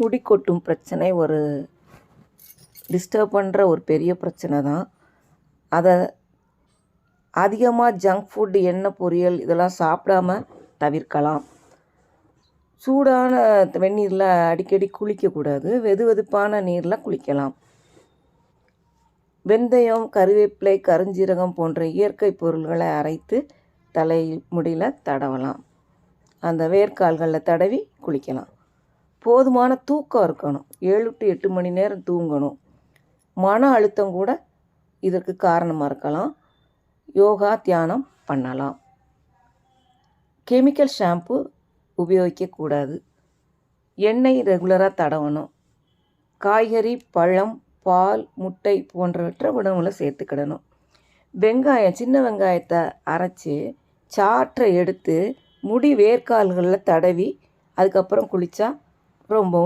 முடி கொட்டும் பிரச்சனை ஒரு டிஸ்டர்ப் பண்ணுற ஒரு பெரிய பிரச்சனை தான். அதை அதிகமாக ஜங்க் ஃபுட்டு எண்ணெய் பொரியல் இதெல்லாம் சாப்பிடாம தவிர்க்கலாம். சூடான வெந்நீரில் அடிக்கடி குளிக்கக்கூடாது. வெது வெதுப்பான நீரில் குளிக்கலாம். வெந்தயம் கருவேப்பிலை கருஞ்சீரகம் போன்ற இயற்கை பொருள்களை அரைத்து தலை முடியில் தடவலாம். அந்த வேர்க்கால்களில் தடவி குளிக்கலாம். போதுமான தூக்கம் இருக்கணும். ஏழு டு எட்டு மணி நேரம் தூங்கணும். மன அழுத்தம் கூட இதற்கு காரணமாக இருக்கலாம். யோகா தியானம் பண்ணலாம். கெமிக்கல் ஷாம்பு உபயோகிக்கக்கூடாது எண்ணெய் ரெகுலராக தடவணும். காய்கறி பழம் பால் முட்டை போன்றவற்றை உணவுல சேர்த்துக்கிடணும். வெங்காயம் சின்ன வெங்காயத்தை அரைச்சி சாற்றை எடுத்து முடி வேர்க்கால்களில் தடவி அதுக்கப்புறம் குளித்தா promo.